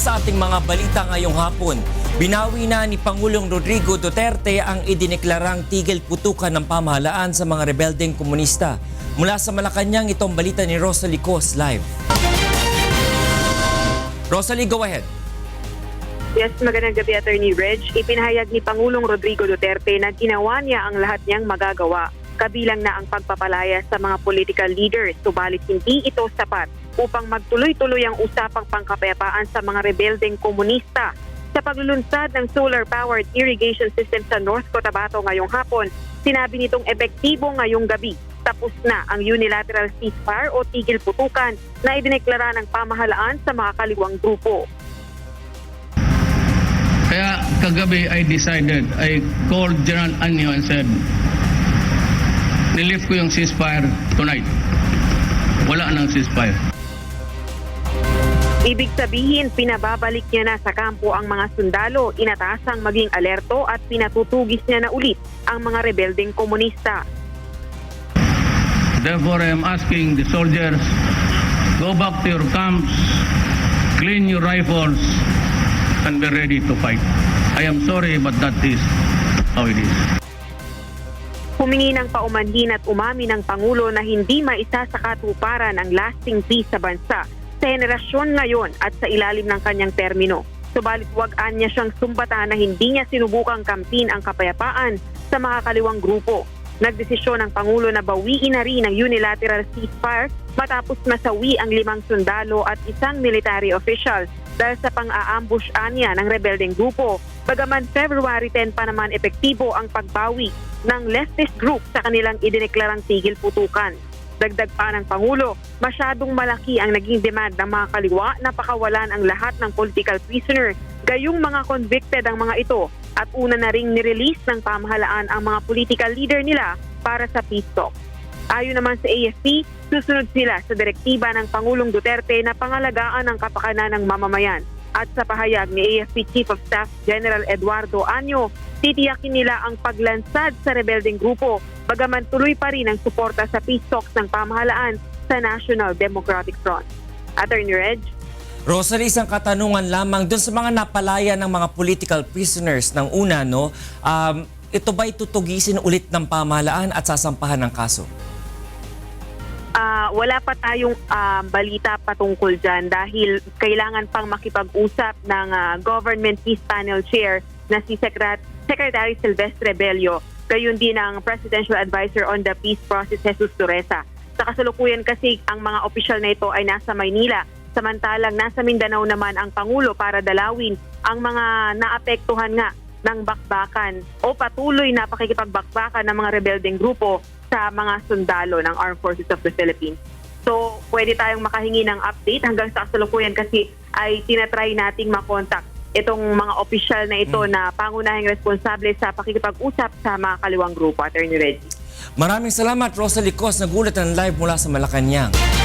sa ating mga balita ngayong hapon. Binawi na ni Pangulong Rodrigo Duterte ang idineklarang tigil putukan ng pamahalaan sa mga rebeldeng komunista. Mula sa Malacanang, itong balita ni Rosalie Cos live. Rosalie, go ahead. Yes, magandang gabi, Attorney Reg. Ipinahayag ni Pangulong Rodrigo Duterte na ginawa niya ang lahat niyang magagawa, kabilang na ang pagpapalaya sa mga political leaders, subalit hindi ito sapat upang magtuloy-tuloy ang usapang pangkapayapaan sa mga rebeldeng komunista. Sa paglulunsad ng solar-powered irrigation system sa North Cotabato ngayong hapon, sinabi nitong epektibo ngayong gabi. Tapos na ang unilateral ceasefire o tigil putukan na idineklara ng pamahalaan sa mga kaliwang grupo. Kaya kagabi I decided, I called General Anyo and said, nilift ko yung ceasefire tonight. Wala nang ceasefire. Ibig sabihin, pinababalik niya na sa kampo ang mga sundalo, inatasang maging alerto at pinatutugis niya na ulit ang mga rebeldeng komunista. Therefore, I am asking the soldiers, go back to your camps, clean your rifles, and be ready to fight. I am sorry, but that is how it is. Humingi ng paumanhin at umami ng Pangulo na hindi maisa sa katuparan ang lasting peace sa bansa sa henerasyon ngayon at sa ilalim ng kanyang termino. Subalit wagaan niya siyang sumbatan na hindi niya sinubukang kampin ang kapayapaan sa mga kaliwang grupo. Nagdesisyon ng Pangulo na bawiin na rin ang unilateral ceasefire matapos masawi ang limang sundalo at isang military official dahil sa pang-aambush anya ng rebeldeng grupo. Bagaman February 10 pa naman epektibo ang pagbawi ng leftist group sa kanilang idineklarang tigil putukan. Dagdag pa ng Pangulo, masyadong malaki ang naging demand ng mga kaliwa na pakawalan ang lahat ng political prisoner. Gayong mga convicted ang mga ito at una na ring nirelease ng pamahalaan ang mga political leader nila para sa peace talk. Ayon naman sa AFP, susunod sila sa direktiba ng Pangulong Duterte na pangalagaan ang kapakanan ng mamamayan. At sa pahayag ni AFP Chief of Staff General Eduardo Anyo, titiyakin nila ang paglansad sa rebelding grupo bagaman tuloy pa rin ang suporta sa peace talks ng pamahalaan sa National Democratic Front. Attorney Reg? Rosalie, isang katanungan lamang doon sa mga napalaya ng mga political prisoners ng una, no? Um, ito ba'y tutugisin ulit ng pamahalaan at sasampahan ng kaso? Wala pa tayong ah, balita patungkol dyan dahil kailangan pang makipag-usap ng ah, Government Peace Panel Chair na si Secret- Secretary Silvestre Bello, gayon din ang Presidential Advisor on the Peace Process Jesus Torresa. Sa kasalukuyan kasi ang mga opisyal na ito ay nasa Maynila, samantalang nasa Mindanao naman ang Pangulo para dalawin ang mga naapektuhan nga ng bakbakan o patuloy na pakikipagbakbakan ng mga rebeldeng grupo sa mga sundalo ng Armed Forces of the Philippines. So, pwede tayong makahingi ng update hanggang sa kasalukuyan kasi ay tinatry nating makontak itong mga opisyal na ito na pangunahing responsable sa pakikipag-usap sa mga kaliwang grupo, Attorney Reggie. Maraming salamat, Rosalie Cos. Nagulat ng live mula sa Malacanang.